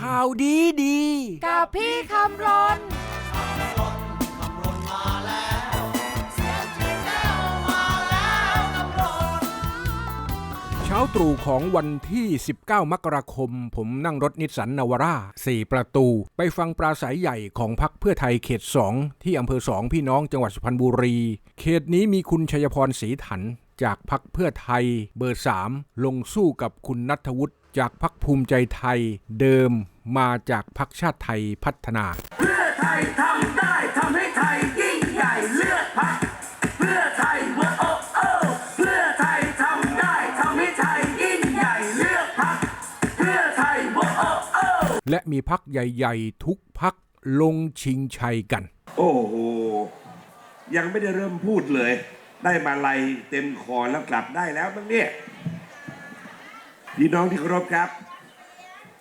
ข่าวดีดี กับพี่คำรนเช้าตรู่ของวันที่ 19 มกราคม ผมนั่งรถนิสสันนาวาร่า4 ประตู ไปฟังปราศัยใหญ่ของพักเพื่อไทยเขต 2 ที่อำเภอสองพี่น้องจังหวัดสุพรรณบุรี เขตนี้มีคุณชัยพรศรีถัน จากพักเพื่อไทยเบอร์ 3 ลงสู้กับคุณนัทวุฒิ จากพักภูมิใจไทยเดิมมาจากพักชาติไทยพัฒนา เพื่อไทยทำได้ทำให้ไทยยิ่งใหญ่เลือกพักเพื่อไทยโอ้โอ้โอ้เพื่อไทยทำได้ทำให้ไทยยิ่งใหญ่เลือกพักเพื่อไทยโอ้โอ้โอ้และมีพักใหญ่ ๆ ทุกพักลงชิงชัยกัน โอ้โหยังไม่ได้เริ่มพูดเลย ได้มาลัยเต็มคอแล้วกลับได้แล้วมั้งเนี่ย พี่น้องที่เคารพครับ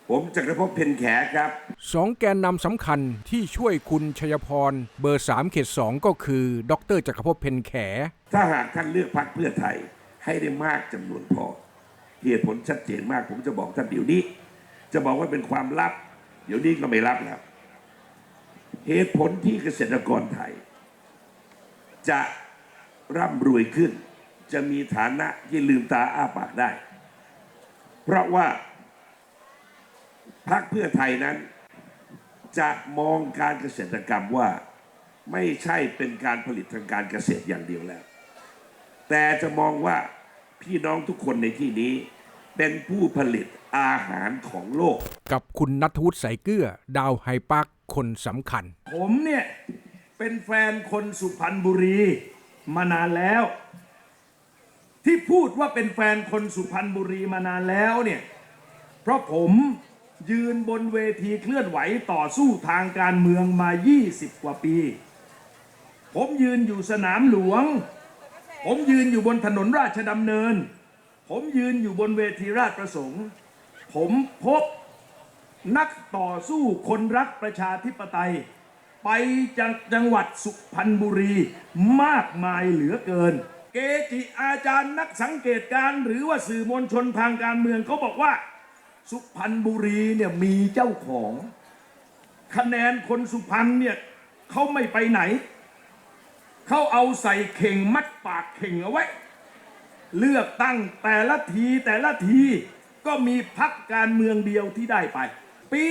ผมจักรภพเพนแขครับ สองแกนนำสำคัญที่ช่วยคุณชัยพร เบอร์ 3 เขต 2 ก็คือ ดรจักรภพเพนแข ถ้าหากท่านเลือกพรรคเพื่อไทยให้ได้มากจำนวนพอ เหตุผลชัดเจนมาก ผมจะบอกท่านเดี๋ยวนี้ จะบอกว่าเป็นความลับ เดี๋ยวนี้ก็ไม่ลับแล้ว เหตุผลที่เกษตรกรไทย จะร่ำรวยขึ้น จะมีฐานะที่ลืมตาอ้าปากได้ เพราะว่าพรรคเพื่อไทยนั้น จะมองการเกษตรกรรมว่าไม่ใช่เป็นการผลิตทางการเกษตรอย่างเดียวแล้ว แต่จะมองว่าพี่น้องทุกคนในที่นี้เป็นผู้ผลิตอาหารของโลก กับคุณนัทวุฒิใสายเกลือดาวไฮปาร์คคนสำคัญ ผมเนี่ย เป็นแฟนคนสุพรรณบุรีมานานแล้ว ที่พูดว่าเป็นแฟนคนสุพรรณบุรีมานานแล้วเนี่ย เพราะผมยืนบนเวทีเคลื่อนไหวต่อสู้ทางการเมืองมา 20 กว่าปี ผมยืนอยู่สนามหลวง ผมยืนอยู่บนถนนราชดำเนิน ผมยืนอยู่บนเวทีราชประสงค์ ผมพบนักต่อสู้คนรักประชาธิปไตย ไปจังจังหวัดสุพรรณบุรีมากมายเหลือเกิน เกจิอาจารย์นักสังเกตการหรือว่าสื่อมวลชนทางการเมืองเขาบอกว่า สุพรรณบุรีเนี่ยมีเจ้าของ คะแนนคนสุพรรณเนี่ยเขาไม่ไปไหน เขาเอาใส่เข่งมัดปากเข่งเอาไว้ เลือกตั้งแต่ละทีแต่ละทีก็มีพักการเมืองเดียวที่ได้ไป ปี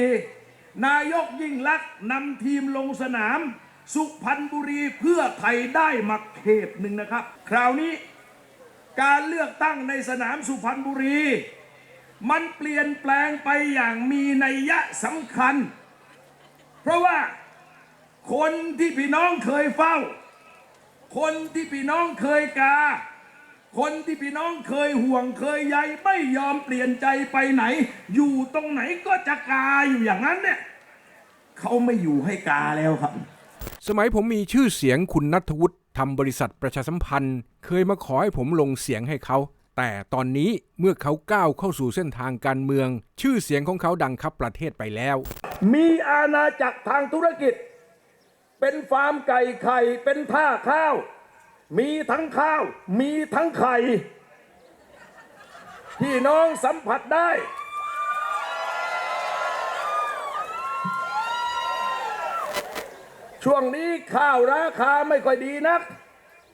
2554 นายกยิ่งลักษณ์นำทีมลงสนาม สุพรรณบุรีเพื่อไทยได้มาเขตหนึ่งนะครับ คราวนี้การเลือกตั้งในสนามสุพรรณบุรี มันเปลี่ยนแปลงไปอย่างมีนัยยะสำคัญ เพราะว่าคนที่พี่น้องเคยเฝ้า คนที่พี่น้องเคยกา คนที่พี่น้องเคยห่วงเคยใยไม่ยอมเปลี่ยนใจไปไหน อยู่ตรงไหนก็จะกาอยู่อย่างนั้นเนี่ยเขาไม่อยู่ให้กาแล้วครับ สมัยผมมีชื่อเสียงคุณนัทวุฒิทำบริษัทประชาสัมพันธ์ เคยมาขอให้ผมลงเสียงให้เขา แต่ตอนนี้เมื่อเขาก้าวเข้าสู่เส้นทางการเมือง ชื่อเสียงของเขาดังคับประเทศไปแล้ว มีอาณาจักรทางธุรกิจ เป็นฟาร์มไก่ไข่เป็นท่าข้าว มีทั้งข้าว มีทั้งไข่พี่น้องสัมผัสได้ ช่วงนี้ข้าวราคาไม่ค่อยดีนัก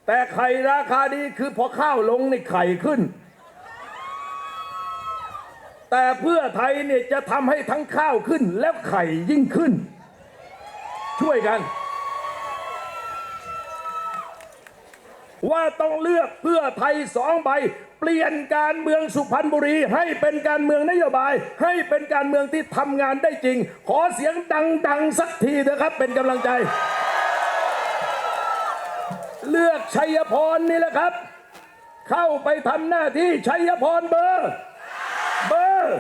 แต่ไข่ราคาดีคือพอข้าวลงในไข่ขึ้น แต่เพื่อไทยเนี่ยจะทำให้ทั้งข้าวขึ้นและไข่ยิ่งขึ้น ช่วยกัน ว่าต้องเลือกเพื่อไทยสองใบ เปลี่ยนการเมืองสุพรรณบุรี ให้เป็นการเมืองนโยบาย ให้เป็นการเมืองที่ทำงานได้จริง ขอเสียงดังๆสักทีเถอะครับ เป็นกำลังใจ เลือกชัยพรนี่แหละครับ เข้าไปทำหน้าที่ชัยพรเบอร์เบอร์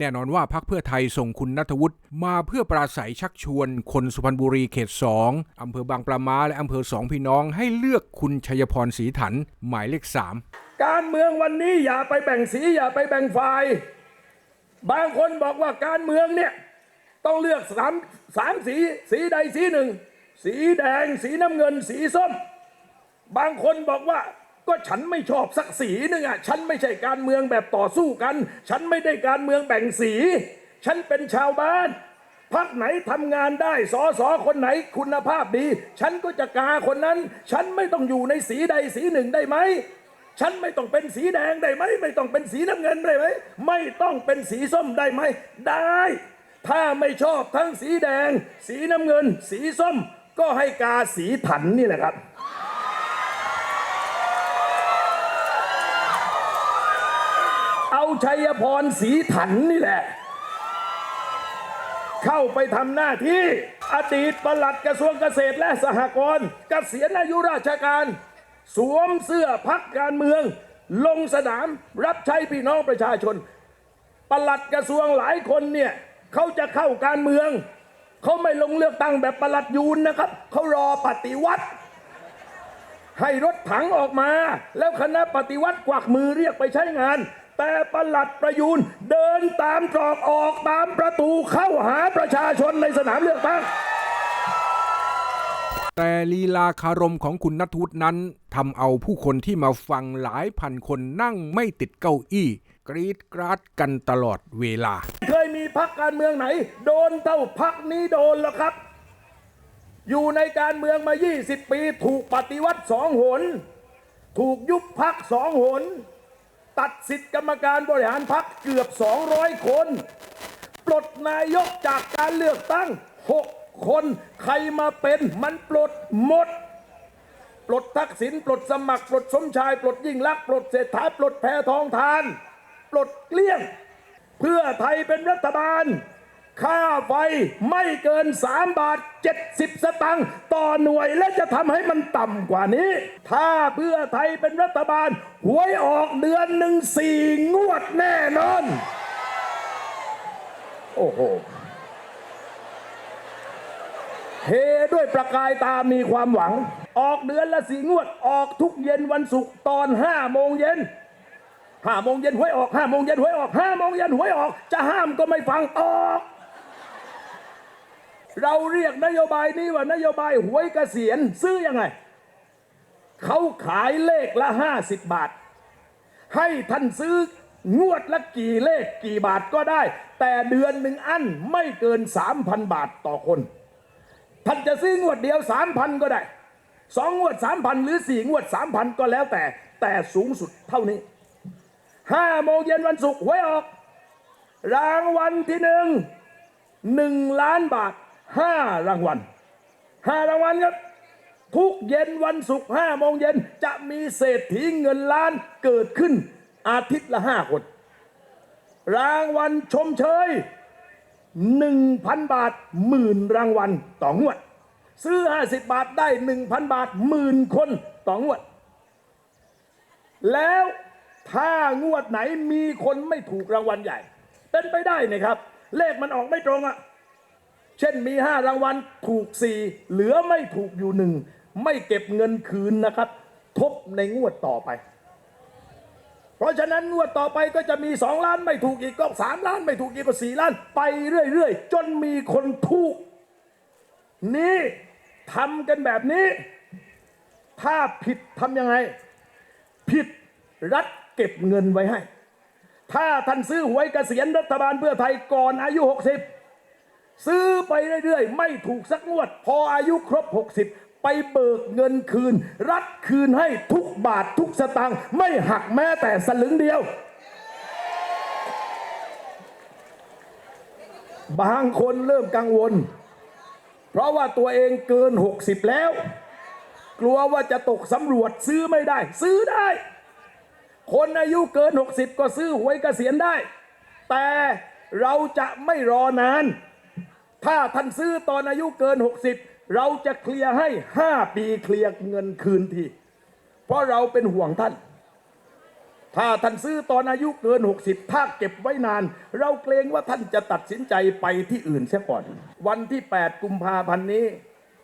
แน่นอนว่าพักเพื่อไทยส่งคุณนัทวุฒิมาเพื่อปราศัยชักชวน คนสุพรรณบุรีเขต2อำเภอบางปลามาและอำเภอสองพี่น้องให้เลือกคุณชัยพรศรีถันหมายเลข3 การเมืองวันนี้อย่าไปแบ่งสีอย่าไปแบ่งฝ่าย บางคนบอกว่าการเมืองเนี่ยต้องเลือกสามสามสีสีใดสีหนึ่ง สีแดงสีน้ำเงินสีส้ม บางคนบอกว่าก็ฉันไม่ชอบสักสีหนึ่งอะฉันไม่ใช่การเมืองแบบต่อสู้กัน ฉันไม่ได้การเมืองแบ่งสี ฉันเป็นชาวบ้านพักไหนทำงานได้สอสอคนไหนคุณภาพดี ฉันก็จะกาคนนั้น ฉันไม่ต้องอยู่ในสีใดสีหนึ่งได้ไหม ฉันไม่ต้องเป็นสีแดงได้ไหม ไม่ต้องเป็นสีน้ำเงินได้ไหม ไม่ต้องเป็นสีส้มได้ไหม ได้ ถ้าไม่ชอบทั้งสีแดง สีน้ำเงิน สีส้ม ก็ให้กาสีถันนี่แหละครับเอาชัยพรสีถันนี่แหละ เข้าไปทำหน้าที่ อดีตปลัดกระทรวงเกษตรและสหกรณ์เกษียณอายุราชการ สวมเสื้อพักการเมือง ลงสนามรับใช้พี่น้องประชาชนปลัดกระทรวงหลายคนเนี่ยเขาจะเข้าการเมือง เขาไม่ลงเลือกตั้งแบบปลัดยูนนะครับ เขารอปฏิวัติ ให้รถถังออกมา แล้วคณะปฏิวัติกวักมือเรียกไปใช้งาน แต่ปลัดประยูนเดินตามตรอกออกตามประตูเข้าหาประชาชนในสนามเลือกตั้ง แต่ลีลาคารมของคุณนัทวุฒินั้นทำเอาผู้คนที่มาฟังหลายพันคนนั่งไม่ติดเก้าอี้ กรีดกราดกันตลอดเวลา เคยมีพักการเมืองไหน โดนเท่าพักนี้โดนแล้วครับ อยู่ในการเมืองมา 20 ปี ถูกปฏิวัติสองหน ถูกยุบพักสองหน ตัดสิทธิกรรมการบริหารพักเกือบ 200 คน ปลดนายกจากการเลือกตั้ง 6 คนใครมาเป็นมันปลดหมด ปลดทักษิณปลดสมัคร ปลดสมชาย ปลดยิ่งลักษณ์ปลดเศรษฐาปลดแพทองทาน ปลดเกลี้ยง เพื่อไทยเป็นรัฐบาล ค่าไฟไม่เกิน 3 บาท 70 สตังค์ต่อหน่วยและจะทำให้มันต่ำกว่านี้ ถ้าเพื่อไทยเป็นรัฐบาล หวยออกเดือนหนึ่งสี่งวดแน่นอน โอ้โห เฮด้วยประกายตามีความหวัง ออกเดือนละสีงวด ออกทุกเย็นวันศุกร์ตอนห้าโมงเย็นห้าโมงเย็นหวยออกห้าโมงเย็นหวยออกห้าโมงเย็นหวยออก จะห้ามก็ไม่ฟังออก เราเรียกนโยบายนี้ว่านโยบายหวยเกษียณซื้อยังไง เขาขายเลขละห้าสิบบาท ให้ท่านซื้องวดละกี่เลขกี่บาทก็ได้ แต่เดือนหนึ่งอันไม่เกินสามพันบาทต่อคน ท่านจะซื้องวดเดียวสามพันก็ได้สองงวดสามพันหรือสี่งวดสามพันก็แล้วแต่แต่สูงสุดเท่านี้ห้าโมงเย็นวันศุกร์หวยออก รางวัลที่หนึ่งหนึ่งล้านบาทห้ารางวัลห้ารางวัลครับทุกเย็นวันศุกร์ห้าโมงเย็นจะมีเศรษฐีเงินล้านเกิดขึ้นอาทิตย์ละห้าคน รางวัลชมเชย หนึ่งพันบาทหมื่นรางวัลต่องวด ซื้อ 50 บาทได้หนึ่งพันบาทหมื่นคนต่องวด แล้วถ้างวดไหนมีคนไม่ถูกรางวัลใหญ่ เป็นไปได้นะครับ เลขมันออกไม่ตรงอะเช่นมีห้ารางวัลถูกสี่เหลือไม่ถูกอยู่หนึ่งไม่เก็บเงินคืนนะครับ ทบในงวดต่อไป ราะฉะนั้นงวดต่อไปก็จะมีสองล้านไม่ถูกอีกก็สามล้านไม่ถูกอีกก็สี่ล้าน ไปเรื่อยๆ จนมีคนถูก นี่ทำกันแบบนี้ ถ้าผิดทำยังไง ผิดรัฐเก็บเงินไว้ให้ ถ้าท่านซื้อหวยเกษียณรัฐบาลเพื่อไทยก่อนอายุ 60 ซื้อไปเรื่อยๆ ไม่ถูกสักงวด พออายุครบ 60 ไปเบิกเงินคืน รัฐคืนให้ทุกบาททุกสตางค์ไม่หักแม้แต่สลึงเดียว บางคนเริ่มกังวล เพราะว่าตัวเองเกิน 60 แล้ว กลัวว่าจะตกสำรวจซื้อไม่ได้ ซื้อได้ คนอายุเกิน 60 ก็ซื้อหวยเกษียณได้ แต่เราจะไม่รอนาน ถ้าท่านซื้อตอนอายุเกิน 60 เราจะเคลียร์ให้5ปีเคลียร์เงินคืนที เพราะเราเป็นห่วงท่าน ถ้าท่านซื้อตอนอายุเกิน 60 ถ้าเก็บไว้นาน เราเกรงว่าท่านจะตัดสินใจไปที่อื่นเสียก่อน วันที่ 8 กุมภาพันธ์นี้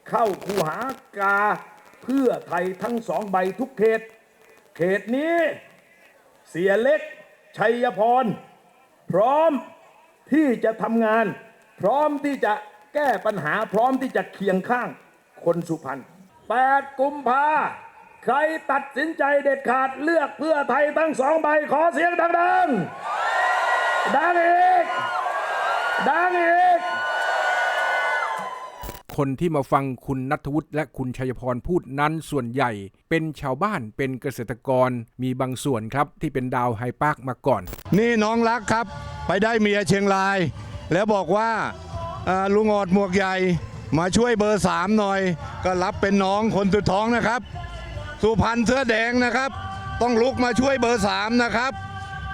เข้าคูหากาเพื่อไทยทั้งสองใบทุกเขต เขตนี้ เสียเล็ก ชัยพร พร้อมที่จะทำงาน พร้อมที่จะ แก้ปัญหาพร้อมที่จะเคียงข้างคนสุพรรณ8กุมภาใครตัดสินใจเด็ดขาดเลือกเพื่อไทยทั้งสองใบขอเสียงดังๆ ดังอีก ดังอีก คนที่มาฟังคุณนัทวุฒิและคุณชัยพรพูดนั้นส่วนใหญ่ เป็นชาวบ้านเป็นเกษตรกรมีบางส่วนครับที่เป็นดาวไฮปาร์คมาก่อน นี่น้องรักครับ ไปได้เมียเชียงราย แล้วบอกว่าเอ่อ ลุงออดหมวกใหญ่มาช่วยเบอร์สามหน่อย ก็รับเป็นน้องคนสุดท้องนะครับ สุพรรณเสื้อแดงนะครับ ต้องลุกมาช่วยเบอร์สามนะครับ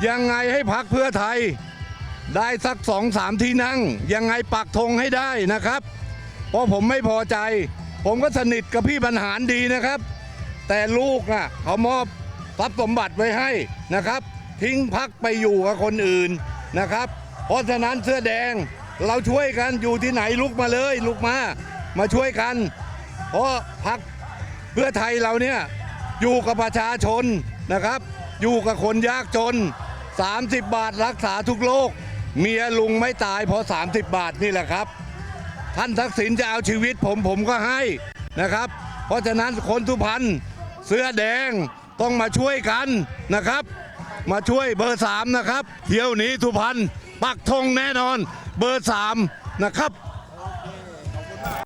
ยังไงให้พักเพื่อไทย ได้สักสองสามที่นั่ง ยังไงปักธงให้ได้นะครับ เพราะผมไม่พอใจ ผมก็สนิทกับพี่บรรหารดีนะครับ แต่ลูกน่ะเขามอบทรัพย์สมบัติไว้ให้นะครับ ทิ้งพักไปอยู่กับคนอื่นนะครับ เพราะฉะนั้นเสื้อแดง เราช่วยกันอยู่ที่ไหนลุกมาเลย ลุกมา มาช่วยกัน เพราะพักเพื่อไทยเราเนี่ยอยู่กับประชาชนนะครับ อยู่กับคนยากจน 30 บาทรักษาทุกโรคเมียลุงไม่ตายเพราะ30 บาทนี่แหละครับ ท่านทักษิณจะเอาชีวิตผมผมก็ให้นะครับ เพราะฉะนั้นคนสุพรรณเสื้อแดงต้องมาช่วยกันนะครับ มาช่วยเบอร์สามนะครับ เที่ยวนี้สุพรรณปักธงแน่นอน เบอร์สามนะครับ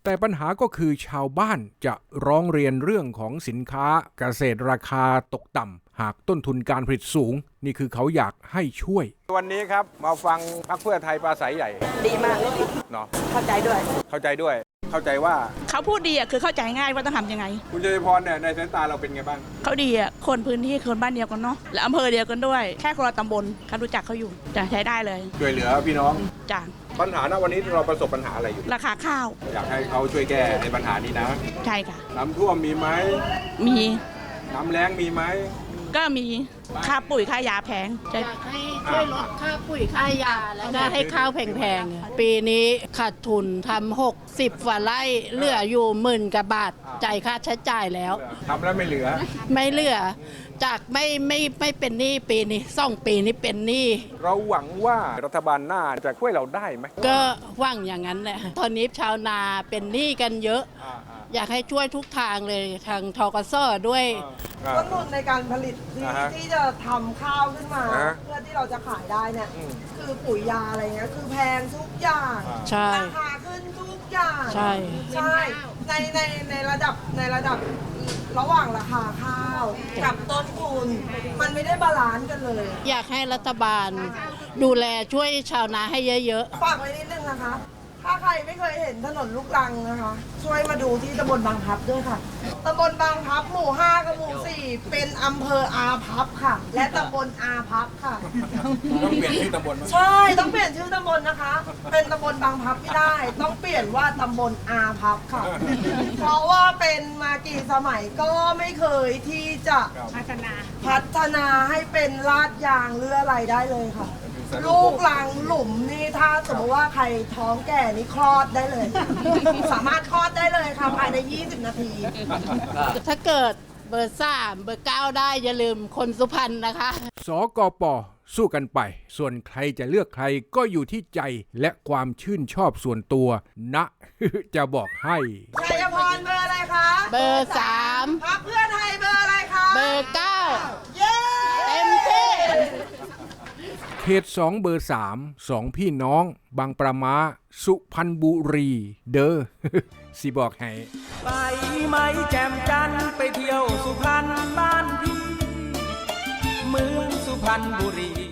แต่ปัญหาก็คือชาวบ้านจะร้องเรียนเรื่องของสินค้าเกษตรราคาตกต่ำ หากต้นทุนการผลิตสูง นี่คือเขาอยากให้ช่วย วันนี้ครับมาฟังพักเพื่อไทยปราศัยใหญ่ดีมากเลยพี่เนาะเข้าใจด้วย เข้าใจด้วย เข้าใจว่าเขาพูดดีอะคือเข้าใจง่ายว่าต้องทำยังไง คุณเจริพรเนี่ยในสายตาเราเป็นไงบ้างเขาดีอะคนพื้นที่คนบ้านเดียวกันเนาะและอำเภอเดียวกันด้วย แค่คนละตำบลเขารู้จักเขาอยู่จะใช้ได้เลยช่วยเหลือพี่น้องจ้ะ ปัญหาณวันนี้เราประสบปัญหาอะไรอยู่ ราคาข้าว อยากให้เขาช่วยแก้ในปัญหานี้นะ ใช่ค่ะ น้ำท่วมมีไหม มี น้ำแล้งมีไหม ก็มีค่าปุ๋ยค่ายาแพงจะอยากให้ช่วยลดค่าปุ๋ยค่ายา แล้วก็ให้ข้าวแพงๆปีนี้ขาดทุนทำหกสิบฝ่าไร่เหลืออยู่หมื่นกว่าบาทจ่ายค่าใช้จ่ายแล้ว ทำแล้วไม่เหลือ ไม่เหลือ จากไม่ไม่ไม่เป็นหนี้ปีนี้สองปีนี้เป็นหนี้เราหวังว่ารัฐบาลหน้าจะช่วยเราได้ไหมก็หว่างอย่างนั้นแหละตอนนี้ชาวนาเป็นหนี้กันเยอะอยากให้ช่วยทุกทางเลยทางทกสด้วย ต้นทุนในการผลิตที่อ่าฮะที่จะทำข้าวขึ้นมา อ่าฮะเพื่อที่เราจะขายได้เนี่ย อืม คือปุ๋ยยาอะไรเงี้ยคือแพงทุกอย่างใช่ ราคาขึ้นทุกอย่างใช่ ใช่ในในในระดับในระดับ ระหว่างราคาข้าวกับต้นทุน มันไม่ได้บาลานซ์กันเลยอยากให้รัฐบาลดูแลช่วยชาวนาให้เยอะๆ ฝากไว้นิดนึงนะคะ ถ้าใครไม่เคยเห็นถนนลูกรังนะคะ ช่วยมาดูที่ตำบลบางพลับด้วยค่ะ ตำบลบางพลับหมู่5กับหมู่4เป็นอำเภออาพับค่ะ และตำบลอาพับค่ะ ต้องเปลี่ยนชื่อตำบลมั้ยใช่ต้องเปลี่ยนชื่อตำบลนะคะ เป็นตำบลบางพลับไม่ได้ ต้องเปลี่ยนว่าตำบลอาพับค่ะ เพราะว่าเป็นมากี่สมัยก็ไม่เคยที่จะพัฒนาพัฒนาให้เป็นลาดยางหรืออะไรได้เลยค่ะ ลูกลังหลุมนี่ถ้าสมมติว่าใครท้องแก่นี่คลอดได้เลย สามารถคลอดได้เลยค่ะภายใน 20 นาที ถ้าเกิดเบอร์สามเบอร์เก้าได้อย่าลืมคนสุพรรณนะคะ สกปสู้กันไป ส่วนใครจะเลือกใครก็อยู่ที่ใจและความชื่นชอบส่วนตัว นะ จะบอกให้ชัยพรเบอร์อะไรคะ เบอร์สามพักเพื่อไทยเบอร์อะไรคะ เบอร์เก้า เย้ เต็มที่ เข ตสองเบอร์สามสองพี่น้อง บางประมาสุพรรณบุรี เด้อสิบอกให้ ไปไหมแจมจันไปเที่ยวสุพรรณบ้านพี่ เมืองสุพรรณบุรี